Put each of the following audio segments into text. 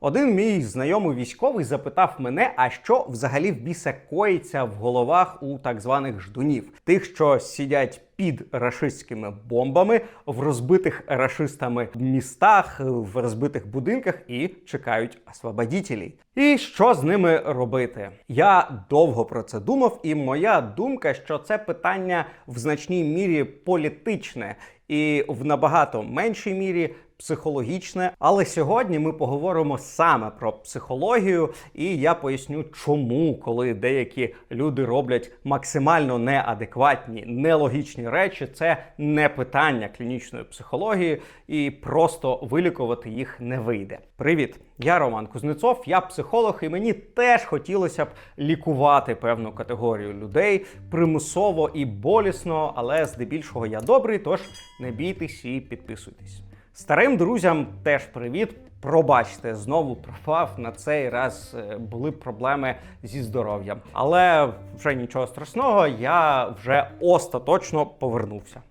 Один мій знайомий військовий запитав мене, а що взагалі в біса коїться в головах у так званих ждунів, тих, що сидять під рашистськими бомбами в розбитих рашистами містах, в розбитих будинках і чекають освободітелів. І що з ними робити? Я довго про це думав, і моя думка, що це питання в значній мірі політичне і в набагато меншій мірі психологічне. Але сьогодні ми поговоримо саме про психологію, і я поясню, чому, коли деякі люди роблять максимально неадекватні, нелогічні речі, це не питання клінічної психології, і просто вилікувати їх не вийде. Привіт, я Роман Кузнецов, я психолог, і мені теж хотілося б лікувати певну категорію людей примусово і болісно, але здебільшого я добрий, тож не бійтесь і підписуйтесь. Старим друзям теж привіт. Пробачте, знову пропав. На цей раз е, були проблеми зі здоров'ям. Але вже нічого страшного, я вже остаточно повернувся.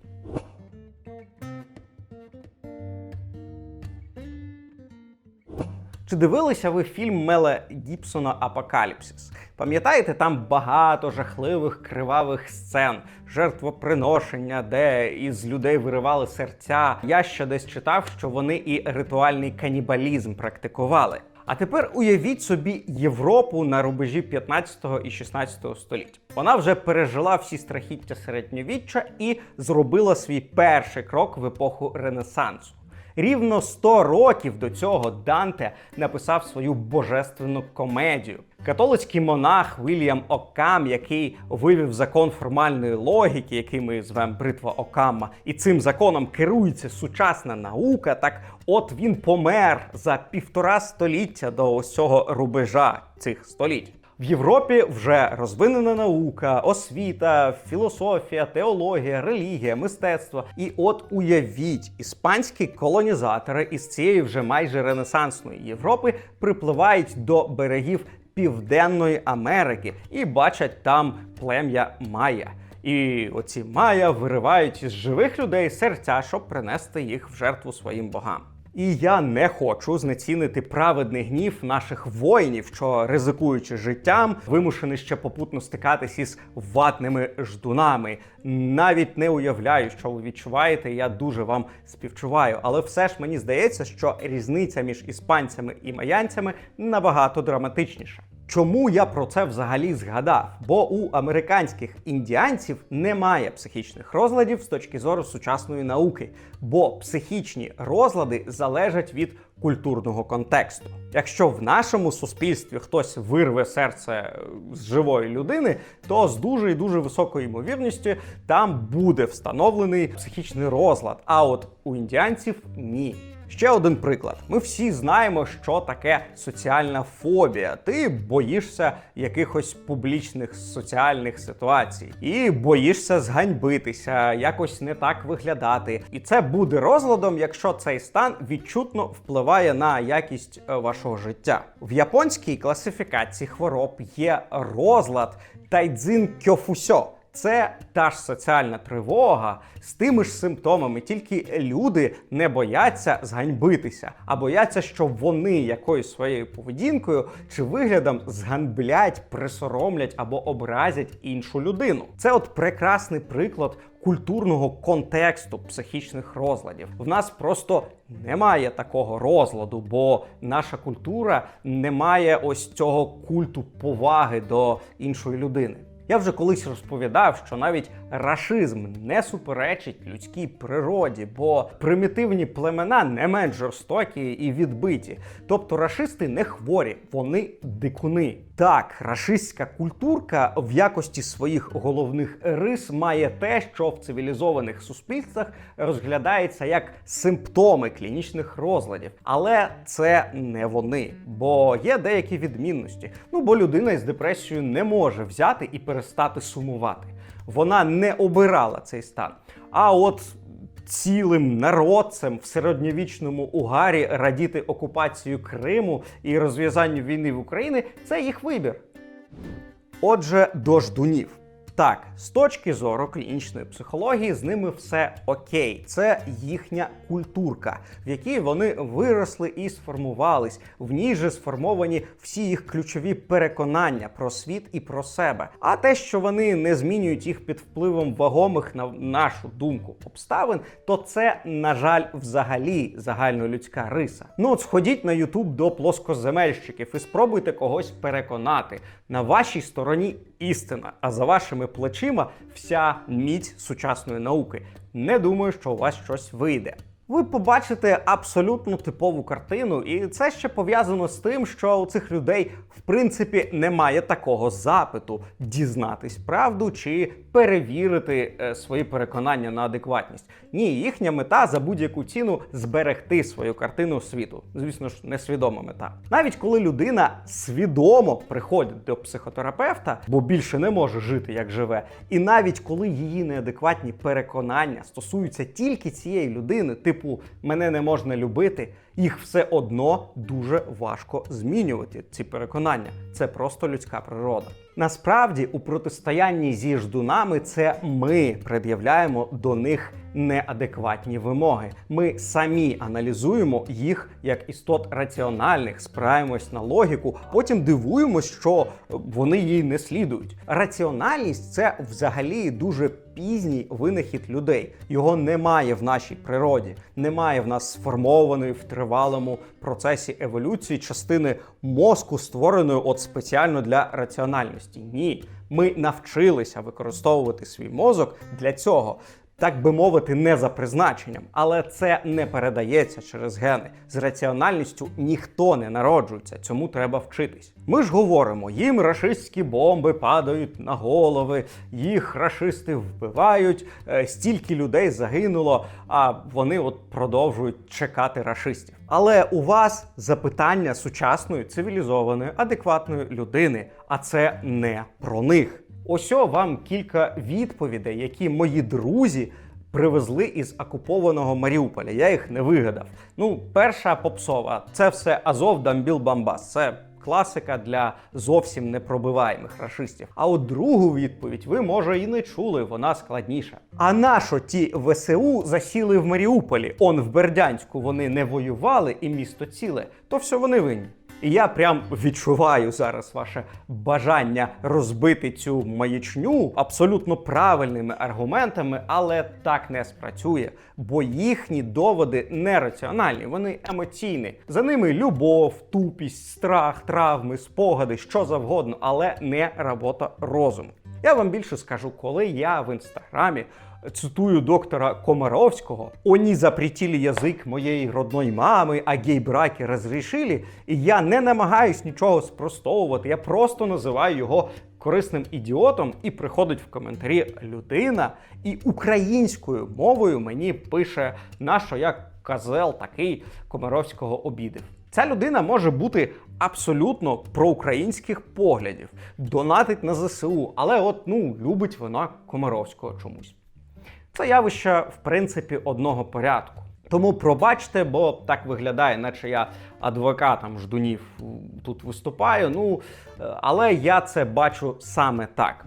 Чи дивилися ви фільм Мела Гібсона Апокаліпсис? Пам'ятаєте, там багато жахливих кривавих сцен, жертвоприношення, де із людей виривали серця. Я ще десь читав, що вони і ритуальний канібалізм практикували. А тепер уявіть собі Європу на рубежі 15 і 16 століття. Вона вже пережила всі страхіття середньовіччя і зробила свій перший крок в епоху Ренесансу. Рівно 100 років до цього Данте написав свою божественну комедію. Католицький монах Вільям Окам, який вивів закон формальної логіки, який ми звемо бритва Окама, і цим законом керується сучасна наука. Так, от він помер за півтора століття до ось цього рубежа цих століть. В Європі вже розвинена наука, освіта, філософія, теологія, релігія, мистецтво. І от уявіть, іспанські колонізатори із цієї вже майже ренесансної Європи припливають до берегів Південної Америки і бачать там плем'я Майя. І оці Майя виривають із живих людей серця, щоб принести їх в жертву своїм богам. І я не хочу знецінити праведний гнів наших воїнів, що ризикуючи життям, вимушені ще попутно стикатись із ватними ждунами. Навіть не уявляю, що ви відчуваєте. Я дуже вам співчуваю. Але все ж мені здається, що різниця між іспанцями і маянцями набагато драматичніша. Чому я про це взагалі згадав? Бо у американських індіанців немає психічних розладів з точки зору сучасної науки, бо психічні розлади залежать від культурного контексту. Якщо в нашому суспільстві хтось вирве серце з живої людини, то з дуже і дуже високою ймовірністю там буде встановлений психічний розлад. А от у індіанців ні. Ще один приклад. Ми всі знаємо, що таке соціальна фобія. Ти боїшся якихось публічних соціальних ситуацій і боїшся зганьбитися, якось не так виглядати. І це буде розладом, якщо цей стан відчутно впливає на якість е, вашого життя. В японській класифікації хвороб є розлад тайдзин кьофусьо. Це та ж соціальна тривога з тими ж симптомами, тільки люди не бояться зганьбитися, а бояться, що вони якоюсь своєю поведінкою чи виглядом зганьблять, присоромлять або образять іншу людину. Це от прекрасний приклад культурного контексту психічних розладів. В нас просто немає такого розладу, бо наша культура не має ось цього культу поваги до іншої людини. Я вже колись розповідав, що навіть рашизм не суперечить людській природі, бо примітивні племена не менш жорстокі і відбиті. Тобто рашисти не хворі, вони дикуни. Так, рашистська культурка в якості своїх головних рис має те, що в цивілізованих суспільствах розглядається як симптоми клінічних розладів. Але це не вони, бо є деякі відмінності. Ну бо людина із депресією не може взяти і перестати сумувати. Вона не обирала цей стан. А от цілим народцем в середньовічному Угарі радіти окупацію Криму і розв'язанню війни в Україні це їх вибір. Отже, до ждунів. Так, з точки зору клінічної психології, з ними все окей. Це їхня культурка, в якій вони виросли і сформувались. В ній же сформовані всі їх ключові переконання про світ і про себе. А те, що вони не змінюють їх під впливом вагомих на нашу думку обставин, то це, на жаль, взагалі загальнолюдська риса. Ну от сходіть на Ютуб до плоскоземельщиків і спробуйте когось переконати. На вашій стороні істина, а за вашими плечима вся міць сучасної науки. Не думаю, що у вас щось вийде. Ви побачите абсолютно типову картину, і це ще пов'язано з тим, що у цих людей в принципі немає такого запиту дізнатись правду чи перевірити е, свої переконання на адекватність. Ні, їхня мета за будь-яку ціну зберегти свою картину світу. Звісно ж, несвідома мета. Навіть коли людина свідомо приходить до психотерапевта, бо більше не може жити як живе, і навіть коли її неадекватні переконання стосуються тільки цієї людини, типу мене не можна любити, їх все одно дуже важко змінювати. Ці переконання. Це просто людська природа. Насправді, у протистоянні зі ждунами це ми пред'являємо до них неадекватні вимоги. Ми самі аналізуємо їх як істот раціональних, спираємось на логіку, потім дивуємось, що вони їй не слідують. Раціональність це взагалі дуже пізній винахід людей. Його немає в нашій природі, немає в нас сформованої в тривалому процесі еволюції частини мозку, створеною от спеціально для раціональності. Ні, ми навчилися використовувати свій мозок для цього. Так би мовити, не за призначенням, але це не передається через гени. З раціональністю ніхто не народжується, цьому треба вчитись. Ми ж говоримо, їм рашистські бомби падають на голови, їх рашисти вбивають, е, стільки людей загинуло, а вони от продовжують чекати рашистів. Але у вас запитання сучасної, цивілізованої, адекватної людини, а це не про них. Ось вам кілька відповідей, які мої друзі привезли із окупованого Маріуполя. Я їх не вигадав. Ну, перша попсова це все Азов, Дамбіл, Бамбас. Це класика для зовсім непробиваємих рашистів. А от другу відповідь ви може і не чули, вона складніша. А нащо ті ВСУ засіли в Маріуполі? Он в Бердянську вони не воювали і місто ціле, то все вони винні. І я прям відчуваю зараз ваше бажання розбити цю маячню абсолютно правильними аргументами, але так не спрацює, бо їхні доводи нераціональні, вони емоційні. За ними любов, тупість, страх, травми, спогади, що завгодно, але не робота розуму. Я вам більше скажу, коли я в інстаграмі цитую доктора Комаровського: «Они запретили язик моєї родної мами, а гей-браки розрішили. І я не намагаюсь нічого спростовувати. Я просто називаю його корисним ідіотом, і приходить в коментарі людина, і українською мовою мені пише, на що я козел такий Комаровського обідив. Ця людина може бути абсолютно проукраїнських поглядів, донатить на ЗСУ, але от ну любить вона Комаровського чомусь. Це явище, в принципі, одного порядку. Тому пробачте, бо так виглядає, наче я адвокатом ждунів тут виступаю. Ну, але я це бачу саме так.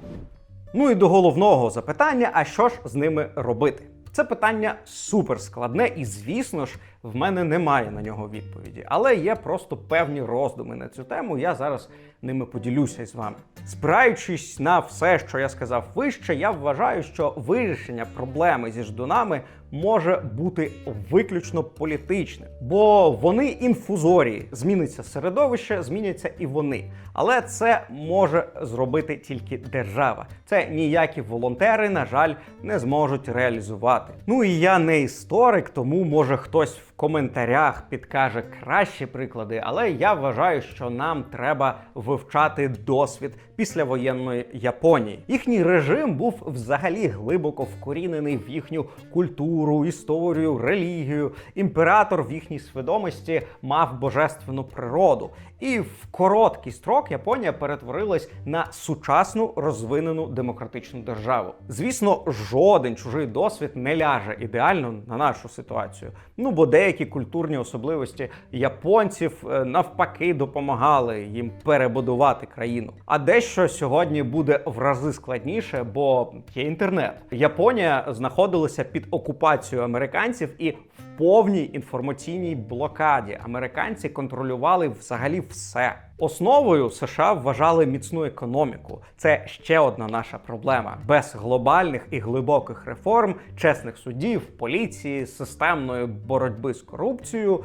Ну і до головного запитання: а що ж з ними робити? Це питання суперскладне, і звісно ж, в мене немає на нього відповіді. Але є просто певні роздуми на цю тему. Я зараз ними поділюся з вами. Спираючись на все, що я сказав вище, я вважаю, що вирішення проблеми зі ждунами може бути виключно політичним, бо вони інфузорії. Зміниться середовище, зміняться і вони. Але це може зробити тільки держава. Це ніякі волонтери, на жаль, не зможуть реалізувати. Ну і я не історик, тому може хтось коментарях підкаже кращі приклади, але я вважаю, що нам треба вивчати досвід післявоєнної Японії. Їхній режим був взагалі глибоко вкорінений в їхню культуру, історію, релігію. Імператор в їхній свідомості мав божественну природу. І в короткий строк Японія перетворилась на сучасну розвинену демократичну державу. Звісно, жоден чужий досвід не ляже ідеально на нашу ситуацію. Ну бо деякі культурні особливості японців е, навпаки допомагали їм перебудувати країну. А дещо сьогодні буде в рази складніше, бо є інтернет. Японія знаходилася під окупацією американців і в повній інформаційній блокаді. Американці контролювали взагалі все. Основою США вважали міцну економіку. Це ще одна наша проблема. Без глобальних і глибоких реформ, чесних судів, поліції, системної боротьби з корупцією.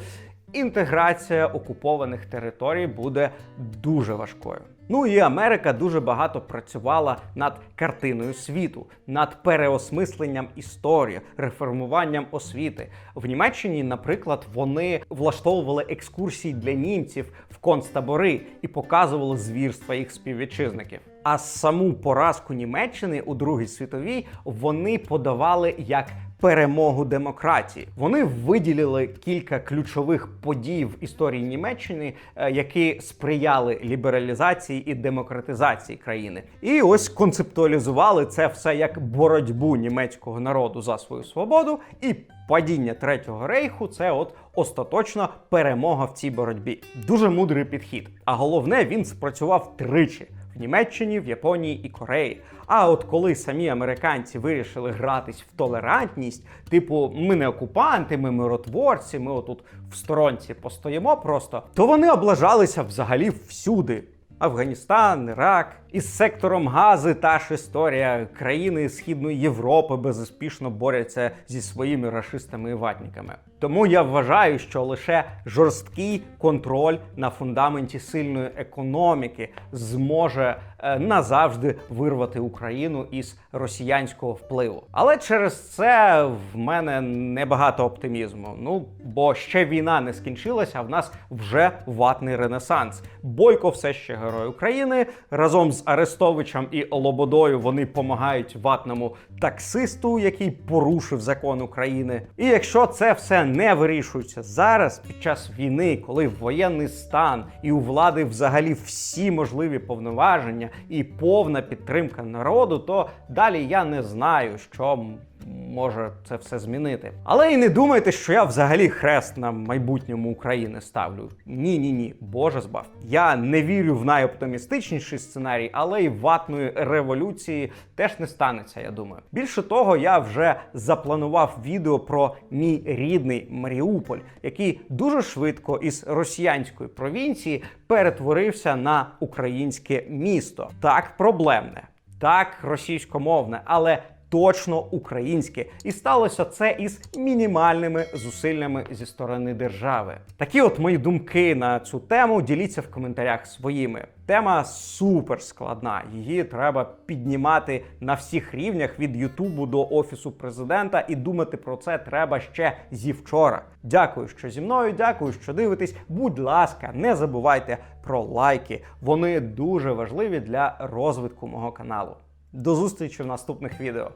Інтеграція окупованих територій буде дуже важкою. Ну і Америка дуже багато працювала над картиною світу, над переосмисленням історії, реформуванням освіти. В Німеччині, наприклад, вони влаштовували екскурсії для німців в концтабори і показували звірства їх співвітчизників. А саму поразку Німеччини у Другій світовій вони подавали як перемогу демократії. Вони виділили кілька ключових подій в історії Німеччини, е, які сприяли лібералізації і демократизації країни. І ось концептуалізували це все як боротьбу німецького народу за свою свободу і. Падіння третього рейху це от остаточна перемога в цій боротьбі. Дуже мудрий підхід. А головне, він спрацював тричі в Німеччині, в Японії і Кореї. А от коли самі американці вирішили гратись в толерантність, типу, ми не окупанти, ми миротворці, ми отут в сторонці постоїмо просто, то вони облажалися взагалі всюди. Афганістан, Ірак із сектором Гази та ж історія країни Східної Європи безуспішно борються зі своїми рашистами і ватниками. Тому я вважаю, що лише жорсткий контроль на фундаменті сильної економіки зможе е, назавжди вирвати Україну із росіянського впливу. Але через це в мене небагато оптимізму. Ну бо ще війна не скінчилася, а в нас вже ватний ренесанс. Бойко все ще герой України разом з Арестовичем і Лободою вони помагають ватному таксисту, який порушив закон України. І якщо це все не вирішується зараз, під час війни, коли воєнний стан і у влади взагалі всі можливі повноваження і повна підтримка народу, то далі я не знаю, що може це все змінити. Але і не думайте, що я взагалі хрест на майбутньому України ставлю. Ні, ні, ні, Боже збав. Я не вірю в найоптимістичніший сценарій, але й ватної революції теж не станеться. Я думаю. Більше того, я вже запланував відео про мій рідний Маріуполь, який дуже швидко із росіянської провінції перетворився на українське місто. Так проблемне, так російськомовне, але точно українське, і сталося це із мінімальними зусиллями зі сторони держави. Такі от мої думки на цю тему. Діліться в коментарях своїми. Тема супер складна. Її треба піднімати на всіх рівнях від Ютубу до офісу президента, і думати про це треба ще зі вчора. Дякую, що зі мною. Дякую, що дивитесь. Будь ласка, не забувайте про лайки. Вони дуже важливі для розвитку мого каналу. До зустрічі в наступних відео.